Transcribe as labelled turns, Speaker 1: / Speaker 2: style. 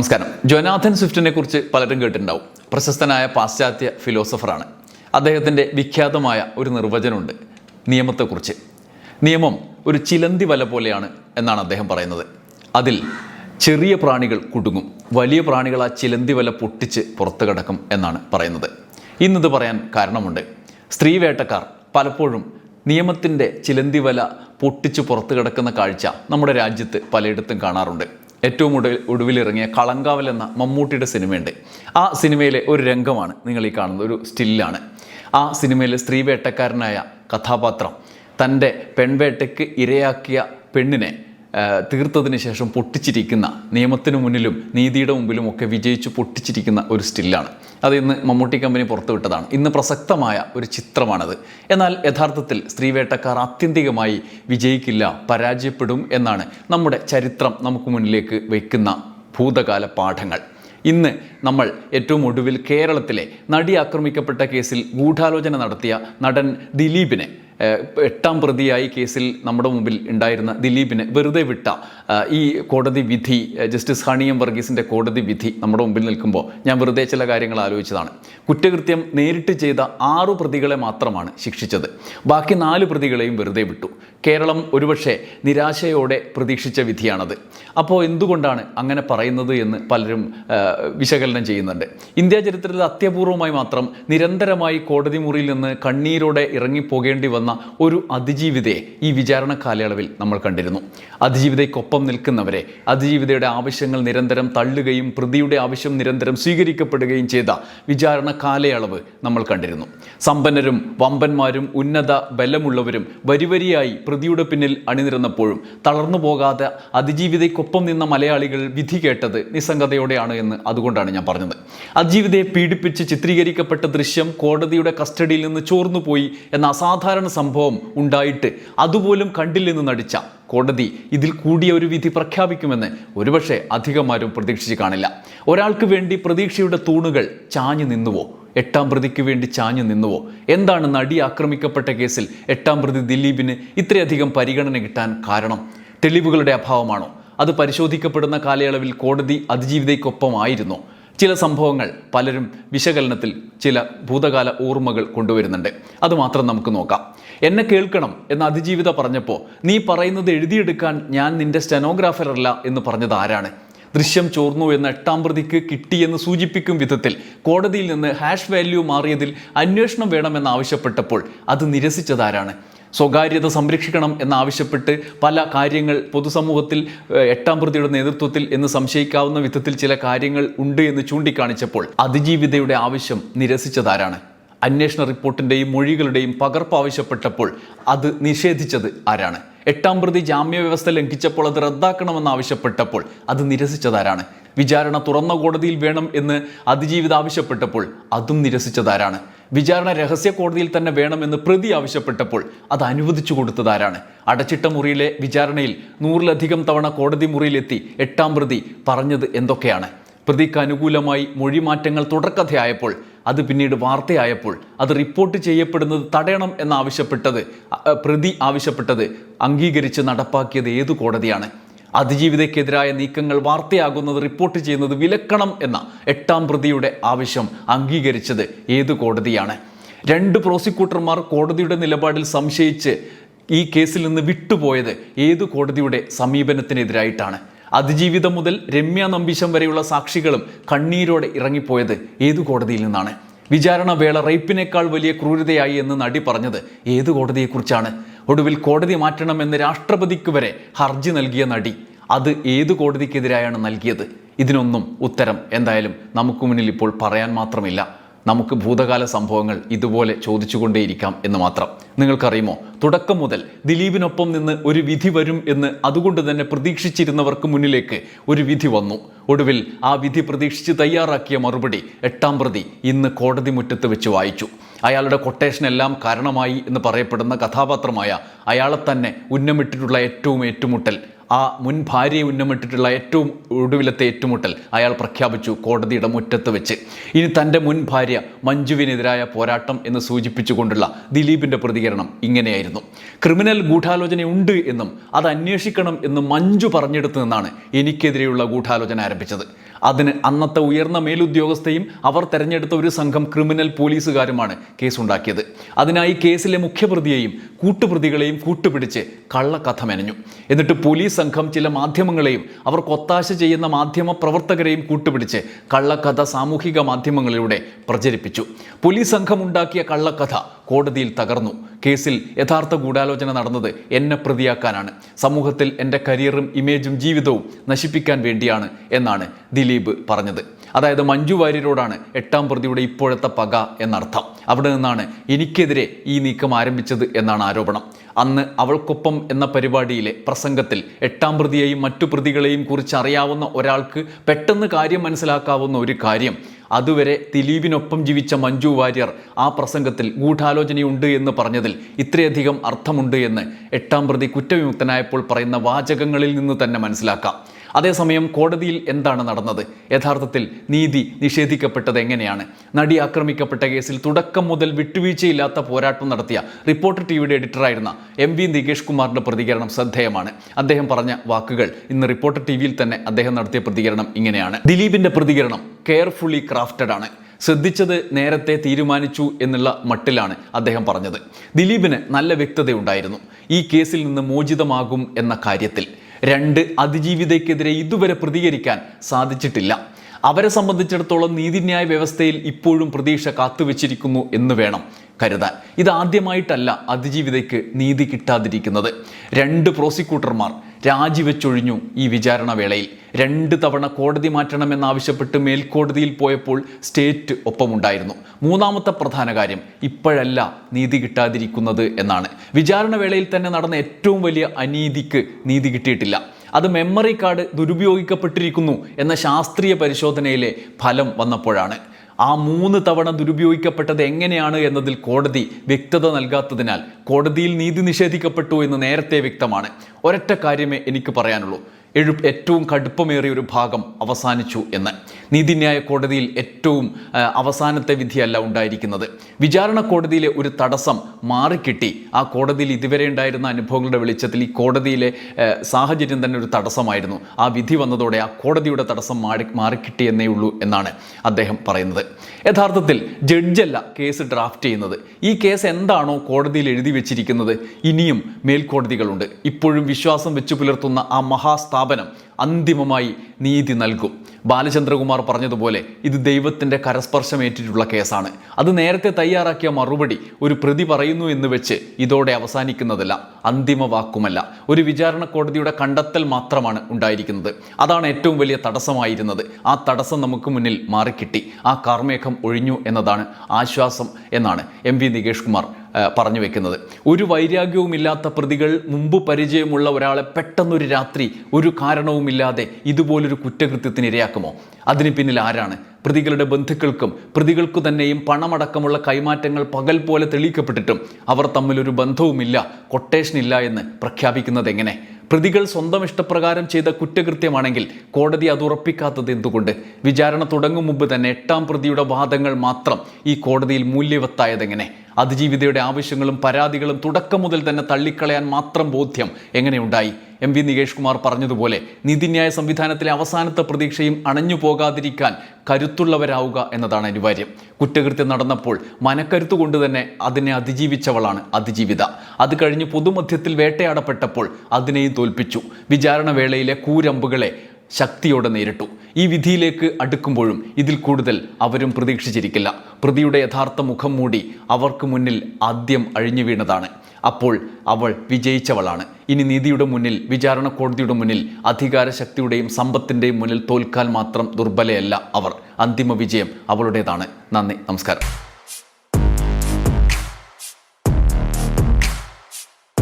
Speaker 1: നമസ്കാരം. ജോനാഥൻ സ്വിഫ്റ്റിനെ കുറിച്ച് പലരും കേട്ടിട്ടുണ്ടാവും. പ്രശസ്തനായ പാശ്ചാത്യ ഫിലോസഫറാണ്. അദ്ദേഹത്തിന്റെ വിഖ്യാതമായ ഒരു നിർവചനമുണ്ട് നിയമത്തെക്കുറിച്ച്. നിയമം ഒരു ചിലന്തി വല പോലെയാണ് എന്നാണ് അദ്ദേഹം പറയുന്നത്. അതിൽ ചെറിയ പ്രാണികൾ കുടുങ്ങും വലിയ പ്രാണികൾ ആ ചിലന്തി വല പൊട്ടിച്ച് പുറത്തു കിടക്കും എന്നാണ് പറയുന്നത്. ഇന്നത് പറയാൻ കാരണമുണ്ട്. സ്ത്രീ വേട്ടക്കാർ പലപ്പോഴും നിയമത്തിന്റെ ചിലന്തി വല പൊട്ടിച്ച് പുറത്തു കിടക്കുന്ന കാഴ്ച നമ്മുടെ രാജ്യത്ത് പലയിടത്തും കാണാറുണ്ട്. ഏറ്റവും ഒടുവിൽ ഒടുവിലിറങ്ങിയ കളങ്കാവൽ എന്ന മമ്മൂട്ടിയുടെ സിനിമയുണ്ട്. ആ സിനിമയിലെ ഒരു രംഗമാണ് നിങ്ങൾ ഈ കാണുന്നത് ഒരു സ്റ്റില്ലാണ്. ആ സിനിമയിലെ സ്ത്രീ വേട്ടക്കാരനായ കഥാപാത്രം തന്റെ പെൺവേട്ടയ്ക്ക് ഇരയാക്കിയ പെണ്ണിനെ തീർത്തതിന് ശേഷം പൊട്ടിച്ചിരിക്കുന്ന നിയമത്തിനു മുന്നിലും നീതിയുടെ മുമ്പിലും ഒക്കെ വിജയിച്ച് പൊട്ടിച്ചിരിക്കുന്ന ഒരു സ്റ്റില്ലാണ്. അത് ഇന്ന് മമ്മൂട്ടി കമ്പനി പുറത്തുവിട്ടതാണ് ഇന്ന് പ്രസക്തമായ ഒരു ചിത്രമാണത്. എന്നാൽ യഥാർത്ഥത്തിൽ സ്ത്രീവേട്ടക്കാർ ആത്യന്തികമായി വിജയിക്കില്ല പരാജയപ്പെടും എന്നാണ് നമ്മുടെ ചരിത്രം നമുക്ക് മുന്നിലേക്ക് വയ്ക്കുന്ന ഭൂതകാല പാഠങ്ങൾ. ഇന്ന് നമ്മൾ ഏറ്റവും ഒടുവിൽ കേരളത്തിലെ നടി ആക്രമിക്കപ്പെട്ട കേസിൽ ഗൂഢാലോചന നടത്തിയ നടൻ ദിലീപിനെ എട്ടാം പ്രതിയായി കേസിൽ നമ്മുടെ മുമ്പിൽ ഉണ്ടായിരുന്ന ദിലീപിനെ വെറുതെ വിട്ട ഈ കോടതി വിധി ജസ്റ്റിസ് ഹണിയം വർഗീസിന്റെ കോടതി വിധി നമ്മുടെ മുമ്പിൽ നിൽക്കുമ്പോൾ ഞാൻ വെറുതെ ചില കാര്യങ്ങൾ ആലോചിച്ചതാണ്. കുറ്റകൃത്യം നേരിട്ട് ചെയ്ത ആറു പ്രതികളെ മാത്രമാണ് ശിക്ഷിച്ചത്. ബാക്കി നാല് പ്രതികളെയും വെറുതെ വിട്ടു. കേരളം ഒരുപക്ഷെ നിരാശയോടെ പ്രതീക്ഷിച്ച വിധിയാണത്. അപ്പോൾ എന്തുകൊണ്ടാണ് അങ്ങനെ പറയുന്നത് എന്ന് പലരും വിശകലനം ചെയ്യുന്നുണ്ട്. ഇന്ത്യ ചരിത്രത്തിൽ അത്യപൂർവമായി മാത്രം നിരന്തരമായി കോടതി മുറിയിൽ നിന്ന് കണ്ണീരോടെ ഇറങ്ങിപ്പോകേണ്ടി വന്ന ഒരു അതിജീവിതയെ ഈ വിചാരണ കാലയളവിൽ നമ്മൾ കണ്ടിരുന്നു. അതിജീവിതയ്ക്കൊപ്പം നിൽക്കുന്നവരെ അതിജീവിതയുടെ ആവശ്യങ്ങൾ നിരന്തരം തള്ളുകയും പ്രതിയുടെ ആവശ്യം നിരന്തരം സ്വീകരിക്കപ്പെടുകയും ചെയ്ത വിചാരണ കാലയളവ് നമ്മൾ കണ്ടിരുന്നു. സമ്പന്നരും വമ്പന്മാരും ഉന്നത ബലമുള്ളവരും വരിവരിയായി പ്രതിയുടെ പിന്നിൽ അണിനിരന്നപ്പോഴും തളർന്നു പോകാതെ അതിജീവിതയ്ക്കൊപ്പം നിന്ന മലയാളികൾ വിധി കേട്ടത് നിസ്സംഗതയോടെയാണ് എന്ന് അതുകൊണ്ടാണ് ഞാൻ പറഞ്ഞത്. അതിജീവിതയെ പീഡിപ്പിച്ച് ചിത്രീകരിക്കപ്പെട്ട ദൃശ്യം കോടതിയുടെ കസ്റ്റഡിയിൽ നിന്ന് ചോർന്നുപോയി എന്ന അസാധാരണ സംഭവം ഉണ്ടായിട്ട് അതുപോലും കണ്ടില്ലെന്ന് നടിച്ച കോടതി ഇതിൽ കൂടിയ ഒരു വിധി പ്രഖ്യാപിക്കുമെന്ന് ഒരുപക്ഷെ അധികമാരും പ്രതീക്ഷിച്ച് കാണില്ല. ഒരാൾക്ക് വേണ്ടി പ്രതീക്ഷയുടെ തൂണുകൾ ചാഞ്ഞു നിന്നുവോ? എട്ടാം പ്രതിക്ക് വേണ്ടി ചാഞ്ഞു നിന്നുവോ? എന്താണ് നടി ആക്രമിക്കപ്പെട്ട കേസിൽ എട്ടാം പ്രതി ദിലീപിന് ഇത്രയധികം പരിഗണന കിട്ടാൻ കാരണം? തെളിവുകളുടെ അഭാവമാണോ? അത് പരിശോധിക്കപ്പെടുന്ന കാലയളവിൽ കോടതി അതിജീവിതയ്ക്കൊപ്പമായിരുന്നു ചില സംഭവങ്ങൾ പലരും വിശകലനത്തിൽ ചില ഭൂതകാല ഓർമ്മകൾ കൊണ്ടുവരുന്നുണ്ട്. അതുമാത്രം നമുക്ക് നോക്കാം. എന്നെ കേൾക്കണം എന്ന് അതിജീവിത പറഞ്ഞപ്പോൾ നീ പറയുന്നത് എഴുതിയെടുക്കാൻ ഞാൻ നിന്റെ സ്റ്റെനോഗ്രാഫറല്ല എന്ന് പറഞ്ഞത് ആരാണ്? ദൃശ്യം ചോർന്നു എന്ന എട്ടാം പ്രതിക്ക് കിട്ടിയെന്ന് സൂചിപ്പിക്കും വിധത്തിൽ കോടതിയിൽ നിന്ന് ഹാഷ് വാല്യൂ മാറിയതിൽ അന്വേഷണം വേണമെന്ന് ആവശ്യപ്പെട്ടപ്പോൾ അത് നിരസിച്ചതാരാണ് സ്വകാര്യത സംരക്ഷിക്കണം എന്നാവശ്യപ്പെട്ട് പല കാര്യങ്ങൾ പൊതുസമൂഹത്തിൽ എട്ടാം പ്രതിയുടെ നേതൃത്വത്തിൽ എന്ന് സംശയിക്കാവുന്ന വിധത്തിൽ ചില കാര്യങ്ങൾ ഉണ്ട് എന്ന് ചൂണ്ടിക്കാണിച്ചപ്പോൾ അതിജീവിതയുടെ ആവശ്യം നിരസിച്ചതാരാണ് അന്വേഷണ റിപ്പോർട്ടിന്റെയും മൊഴികളുടെയും പകർപ്പ് ആവശ്യപ്പെട്ടപ്പോൾ അത് നിഷേധിച്ചത് ആരാണ്? എട്ടാം പ്രതി ജാമ്യവ്യവസ്ഥ ലംഘിച്ചപ്പോൾ അത് റദ്ദാക്കണമെന്ന് ആവശ്യപ്പെട്ടപ്പോൾ അത് നിരസിച്ചതാരാണ് വിചാരണ തുറന്ന കോടതിയിൽ വേണം എന്ന് അതിജീവിത ആവശ്യപ്പെട്ടപ്പോൾ അതും നിരസിച്ചതാരാണ് വിചാരണ രഹസ്യ കോടതിയിൽ തന്നെ വേണമെന്ന് പ്രതി ആവശ്യപ്പെട്ടപ്പോൾ അത് അനുവദിച്ചു കൊടുത്തതാരാണ് അടച്ചിട്ട മുറിയിലെ വിചാരണയിൽ നൂറിലധികം തവണ കോടതി മുറിയിലെത്തി എട്ടാം പ്രതി പറഞ്ഞത് എന്തൊക്കെയാണ്? പ്രതിക്ക് അനുകൂലമായി മൊഴിമാറ്റങ്ങൾ തുടർക്കഥയായപ്പോൾ അത് പിന്നീട് വാർത്തയായപ്പോൾ അത് റിപ്പോർട്ട് ചെയ്യപ്പെടുന്നത് തടയണം എന്നാവശ്യപ്പെട്ടത് പ്രതി ആവശ്യപ്പെട്ടത് അംഗീകരിച്ച് നടപ്പാക്കിയത് ഏതു കോടതിയാണ്? അതിജീവിതയ്ക്കെതിരായ നീക്കങ്ങൾ വാർത്തയാകുന്നത് റിപ്പോർട്ട് ചെയ്യുന്നത് വിലക്കണം എന്ന എട്ടാം പ്രതിയുടെ ആവശ്യം അംഗീകരിച്ചത് ഏതു കോടതിയാണ്? രണ്ട് പ്രോസിക്യൂട്ടർമാർ കോടതിയുടെ നിലപാടിൽ സംശയിച്ച് ഈ കേസിൽ നിന്ന് വിട്ടുപോയത് ഏതു കോടതിയുടെ സമീപനത്തിനെതിരായിട്ടാണ്? അതിജീവിതം മുതൽ രമ്യ നമ്പീശം വരെയുള്ള സാക്ഷികളും കണ്ണീരോടെ ഇറങ്ങിപ്പോയത് ഏതു കോടതിയിൽ നിന്നാണ്? വിചാരണ വേള റേപ്പിനേക്കാൾ വലിയ ക്രൂരതയായി എന്ന് നടി പറഞ്ഞത് ഏത് കോടതിയെക്കുറിച്ചാണ്? ഒടുവിൽ കോടതി മാറ്റണമെന്ന് രാഷ്ട്രപതിക്ക് വരെ ഹർജി നൽകിയ നടി അത് ഏത് കോടതിക്കെതിരായാണ് നൽകിയത്? ഇതിനൊന്നും ഉത്തരം എന്തായാലും നമുക്ക് മുന്നിൽ ഇപ്പോൾ പറയാൻ മാത്രമില്ല. നമുക്ക് ഭൂതകാല സംഭവങ്ങൾ ഇതുപോലെ ചോദിച്ചുകൊണ്ടേയിരിക്കാം എന്ന് മാത്രം. നിങ്ങൾക്കറിയുമോ? തുടക്കം മുതൽ ദിലീപിനൊപ്പം നിന്ന് ഒരു വിധി വരും എന്ന് അതുകൊണ്ട് തന്നെ പ്രതീക്ഷിച്ചിരുന്നവർക്ക് മുന്നിലേക്ക് ഒരു വിധി വന്നു. ഒടുവിൽ ആ വിധി പ്രതീക്ഷിച്ച് തയ്യാറാക്കിയ മറുപടി എട്ടാം പ്രതി ഇന്ന് കോടതി മുറ്റത്ത് വെച്ച് വായിച്ചു. അയാളുടെ കൊട്ടേഷൻ എല്ലാം കാരണമായി എന്ന് പറയപ്പെടുന്ന കഥാപാത്രമായ അയാളെ തന്നെ ഉന്നമിട്ടിട്ടുള്ള ഏറ്റവും ഏറ്റുമുട്ടൽ ആ മുൻ ഭാര്യയെ ഉന്നമിട്ടിട്ടുള്ള ഏറ്റവും ഒടുവിലത്തെ ഏറ്റുമുട്ടൽ അയാൾ പ്രഖ്യാപിച്ചു കോടതിയുടെ മുറ്റത്ത് വെച്ച്. ഇനി തന്റെ മുൻ ഭാര്യ മഞ്ജുവിനെതിരായ പോരാട്ടം എന്ന് സൂചിപ്പിച്ചുകൊണ്ടുള്ള ദിലീപിന്റെ പ്രതികരണം ഇങ്ങനെയായിരുന്നു. ക്രിമിനൽ ഗൂഢാലോചനയുണ്ട് എന്നും അത് അന്വേഷിക്കണം എന്ന് മഞ്ജു പറഞ്ഞെടുത്തു നിന്നാണ് എനിക്കെതിരെയുള്ള ഗൂഢാലോചന ആരംഭിച്ചത്. അതിന് അന്നത്തെ ഉയർന്ന മേലുദ്യോഗസ്ഥയും അവർ തെരഞ്ഞെടുത്ത ഒരു സംഘം ക്രിമിനൽ പോലീസുകാരുമാണ് കേസുണ്ടാക്കിയത്. അതിനായി കേസിലെ മുഖ്യപ്രതിയെയും കൂട്ടുപ്രതികളെയും കൂട്ടുപിടിച്ച് കള്ളക്കഥ മെനഞ്ഞു. എന്നിട്ട് പോലീസ് സംഘം ചില മാധ്യമങ്ങളെയും അവർ കൊത്താശ ചെയ്യുന്ന മാധ്യമ പ്രവർത്തകരെയും കൂട്ടുപിടിച്ച് കള്ളക്കഥ സാമൂഹിക മാധ്യമങ്ങളിലൂടെ പ്രചരിപ്പിച്ചു. പോലീസ് സംഘം ഉണ്ടാക്കിയ കള്ളക്കഥ കോടതിയിൽ തകർന്നു. കേസിൽ യഥാർത്ഥ ഗൂഢാലോചന നടന്നത് എന്നെ പ്രതിയാക്കാനാണ്. സമൂഹത്തിൽ എന്റെ കരിയറും ഇമേജും ജീവിതവും നശിപ്പിക്കാൻ വേണ്ടിയാണ് എന്നാണ് ദിലീപ് പറഞ്ഞത്. അതായത് മഞ്ജു വാര്യരോടാണ് എട്ടാം പ്രതിയുടെ ഇപ്പോഴത്തെ പക എന്നർത്ഥം. അവിടെ നിന്നാണ് എനിക്കെതിരെ ഈ നീക്കം ആരംഭിച്ചത് എന്നാണ് ആരോപണം. അന്ന് അവൾക്കൊപ്പം എന്ന പരിപാടിയിലെ പ്രസംഗത്തിൽ എട്ടാം പ്രതിയെയും മറ്റു പ്രതികളെയും കുറിച്ച് അറിയാവുന്ന ഒരാൾക്ക് പെട്ടെന്ന് കാര്യം മനസ്സിലാക്കാവുന്ന ഒരു കാര്യം. അതുവരെ ദിലീപിനൊപ്പം ജീവിച്ച മഞ്ജു വാര്യർ ആ പ്രസംഗത്തിൽ ഗൂഢാലോചനയുണ്ട് എന്ന് പറഞ്ഞതിൽ ഇത്രയധികം അർത്ഥമുണ്ട് എന്ന് എട്ടാം പ്രതി കുറ്റവിമുക്തനായപ്പോൾ പറയുന്ന വാചകങ്ങളിൽ നിന്ന് തന്നെ മനസ്സിലാക്കാം. അതേസമയം കോടതിയിൽ എന്താണ് നടന്നത്? യഥാർത്ഥത്തിൽ നീതി നിഷേധിക്കപ്പെട്ടത് എങ്ങനെയാണ്? നടി ആക്രമിക്കപ്പെട്ട കേസിൽ തുടക്കം മുതൽ വിട്ടുവീഴ്ചയില്ലാത്ത പോരാട്ടം നടത്തിയ റിപ്പോർട്ടർ ടിവിയുടെ എഡിറ്ററായിരുന്ന എം വി നികേഷ് കുമാറിന്റെ പ്രതികരണം ശ്രദ്ധേയമാണ്. അദ്ദേഹം പറഞ്ഞ വാക്കുകൾ ഇന്ന് റിപ്പോർട്ടർ ടി വിയിൽ തന്നെ അദ്ദേഹം നടത്തിയ പ്രതികരണം ഇങ്ങനെയാണ്. ദിലീപിന്റെ പ്രതികരണം കെയർഫുള്ളി ക്രാഫ്റ്റഡ് ആണ്. ശ്രദ്ധിച്ചത് നേരത്തെ തീരുമാനിച്ചു എന്നുള്ള മട്ടിലാണ് അദ്ദേഹം പറഞ്ഞത്. ദിലീപിന് നല്ല വ്യക്തതയുണ്ടായിരുന്നു. ഈ കേസിൽ നിന്ന് മോചിതമാകും എന്ന കാര്യത്തിൽ രണ്ട് അതിജീവിതയ്ക്കെതിരെ ഇതുവരെ പ്രതികരിക്കാൻ സാധിച്ചിട്ടില്ല. അവരെ സംബന്ധിച്ചിടത്തോളം നീതിന്യായ വ്യവസ്ഥയിൽ ഇപ്പോഴും പ്രതീക്ഷ കാത്തുവച്ചിരിക്കുന്നു എന്ന് വേണം. കരുതാൻ ഇതാദ്യമായിട്ടല്ല അതിജീവിതയ്ക്ക് നീതി കിട്ടാതിരിക്കുന്നത്. രണ്ട് പ്രോസിക്യൂട്ടർമാർ രാജിവെച്ചൊഴിഞ്ഞു ഈ വിചാരണ വേളയിൽ. രണ്ട് തവണ കോടതി മാറ്റണമെന്നാവശ്യപ്പെട്ട് മേൽക്കോടതിയിൽ പോയപ്പോൾ സ്റ്റേറ്റ് ഒപ്പമുണ്ടായിരുന്നു. മൂന്നാമത്തെ പ്രധാന കാര്യം ഇപ്പോഴല്ല നീതി കിട്ടാതിരിക്കുന്നത് എന്നാണ്. വിചാരണ വേളയിൽ തന്നെ നടന്ന ഏറ്റവും വലിയ അനീതിക്ക് നീതി കിട്ടിയിട്ടില്ല. അത് മെമ്മറി കാർഡ് ദുരുപയോഗിക്കപ്പെട്ടിരിക്കുന്നു എന്ന ശാസ്ത്രീയ പരിശോധനയിലെ ഫലം വന്നപ്പോഴാണ്. ആ മൂന്ന് തവണ ദുരുപയോഗിക്കപ്പെട്ടത് എങ്ങനെയാണ് എന്നതിൽ കോടതി വ്യക്തത നൽകാത്തതിനാൽ കോടതിയിൽ നീതി നിഷേധിക്കപ്പെട്ടു എന്ന് നേരത്തെ വ്യക്തമാണ്. ഒരൊറ്റ കാര്യമേ എനിക്ക് പറയാനുള്ളൂ. എഴു ഏറ്റവും കടുപ്പമേറിയ ഒരു ഭാഗം അവസാനിച്ചു എന്ന്. നീതിന്യായ കോടതിയിൽ ഏറ്റവും അവസാനത്തെ വിധിയല്ല ഉണ്ടായിരിക്കുന്നത്. വിചാരണ കോടതിയിലെ ഒരു തടസ്സം മാറിക്കിട്ടി. ആ കോടതിയിൽ ഇതുവരെ ഉണ്ടായിരുന്ന അനുഭവങ്ങളുടെ വെളിച്ചത്തിൽ ഈ കോടതിയിലെ സാഹചര്യം തന്നെ ഒരു തടസ്സമായിരുന്നു. ആ വിധി വന്നതോടെ ആ കോടതിയുടെ തടസ്സം മാറി മാറിക്കിട്ടി എന്നേ ഉള്ളൂ എന്നാണ് അദ്ദേഹം പറയുന്നത്. യഥാർത്ഥത്തിൽ ജഡ്ജല്ല കേസ് ഡ്രാഫ്റ്റ് ചെയ്യുന്നത്. ഈ കേസ് എന്താണോ കോടതിയിൽ എഴുതി വെച്ചിരിക്കുന്നത് ഇനിയും മേൽക്കോടതികളുണ്ട്. ഇപ്പോഴും വിശ്വാസം വെച്ചു പുലർത്തുന്ന ആ മഹാസ്ഥാപനം അന്തിമമായി നീതി നൽകും. ബാലചന്ദ്രകുമാർ പറഞ്ഞതുപോലെ ഇത് ദൈവത്തിന്റെ കരസ്പർശമേറ്റിട്ടുള്ള കേസാണ്. അത് നേരത്തെ തയ്യാറാക്കിയ മറുപടി ഒരു പ്രതി പറയുന്നു എന്ന് വെച്ച് ഇതോടെ അവസാനിക്കുന്നതല്ല അന്തിമ വാക്കുമല്ല. ഒരു വിചാരണ കോടതിയുടെ കണ്ടെത്തൽ മാത്രമാണ് ഉണ്ടായിരിക്കുന്നത്. അതാണ് ഏറ്റവും വലിയ തടസ്സമായിരുന്നത്. ആ തടസ്സം നമുക്ക് മുന്നിൽ മാറിക്കിട്ടി. ആ കാർമേഘം ഒഴിഞ്ഞു എന്നതാണ് ആശ്വാസം എന്നാണ് എം വി നികേഷ് കുമാർ പറഞ്ഞു വെക്കുന്നത്. ഒരു വൈരാഗ്യവുമില്ലാത്ത പ്രതികൾ മുമ്പ് പരിചയമുള്ള ഒരാളെ പെട്ടെന്നൊരു രാത്രി ഒരു കാരണവുമില്ലാതെ ഇതുപോലൊരു കുറ്റകൃത്യത്തിന് ഇരയാക്കുമോ? അതിന് പിന്നിൽ ആരാണ്? പ്രതികളുടെ ബന്ധുക്കൾക്കും പ്രതികൾക്കു തന്നെയും പണമടക്കമുള്ള കൈമാറ്റങ്ങൾ പകൽ പോലെ തെളിയിക്കപ്പെട്ടിട്ടും അവർ തമ്മിലൊരു ബന്ധവുമില്ല കൊട്ടേഷൻ ഇല്ല എന്ന് പ്രഖ്യാപിക്കുന്നത് എങ്ങനെ? പ്രതികൾ സ്വന്തം ഇഷ്ടപ്രകാരം ചെയ്ത കുറ്റകൃത്യമാണെങ്കിൽ കോടതി അത് ഉറപ്പിക്കാത്തത് എന്തുകൊണ്ട്? വിചാരണ തുടങ്ങും മുമ്പ് തന്നെ എട്ടാം പ്രതിയുടെ വാദങ്ങൾ മാത്രം ഈ കോടതിയിൽ മൂല്യവത്തായതെങ്ങനെ? അതിജീവിതയുടെ ആവശ്യങ്ങളും പരാതികളും തുടക്കം മുതൽ തന്നെ തള്ളിക്കളയാൻ മാത്രം ബോധ്യം എങ്ങനെയുണ്ടായി? എം വി നികേഷ് കുമാർ പറഞ്ഞതുപോലെ നീതിന്യായ സംവിധാനത്തിലെ അവസാനത്തെ പ്രതീക്ഷയും അണഞ്ഞു പോകാതിരിക്കാൻ കരുത്തുള്ളവരാവുക എന്നതാണ് അനിവാര്യം കുറ്റകൃത്യം നടന്നപ്പോൾ മനക്കരുത്തു കൊണ്ട് തന്നെ അതിനെ അതിജീവിച്ചവളാണ് അതിജീവിത. അത് കഴിഞ്ഞ് പൊതുമധ്യത്തിൽ വേട്ടയാടപ്പെട്ടപ്പോൾ അതിനെയും തോൽപ്പിച്ചു. വിചാരണ വേളയിലെ കൂരമ്പുകളെ ശക്തിയോടെ നേരിട്ടു. ഈ വിധിയിലേക്ക് അടുക്കുമ്പോഴും ഇതിൽ കൂടുതൽ അവരും പ്രതീക്ഷിച്ചിരിക്കില്ല. പ്രതിയുടെ യഥാർത്ഥ മുഖം മൂടി അവർക്ക് മുന്നിൽ ആദ്യം അഴിഞ്ഞു വീണതാണ്. അപ്പോൾ അവൾ വിജയിച്ചവളാണ്. ഇനി നീതിയുടെ മുന്നിൽ വിചാരണ കോടതിയുടെ മുന്നിൽ അധികാര ശക്തിയുടെയും സമ്പത്തിന്റെയും മുന്നിൽ തോൽക്കാൻ മാത്രം ദുർബലയല്ല അവർ. അന്തിമ വിജയം അവളുടേതാണ്. നന്ദി. നമസ്കാരം.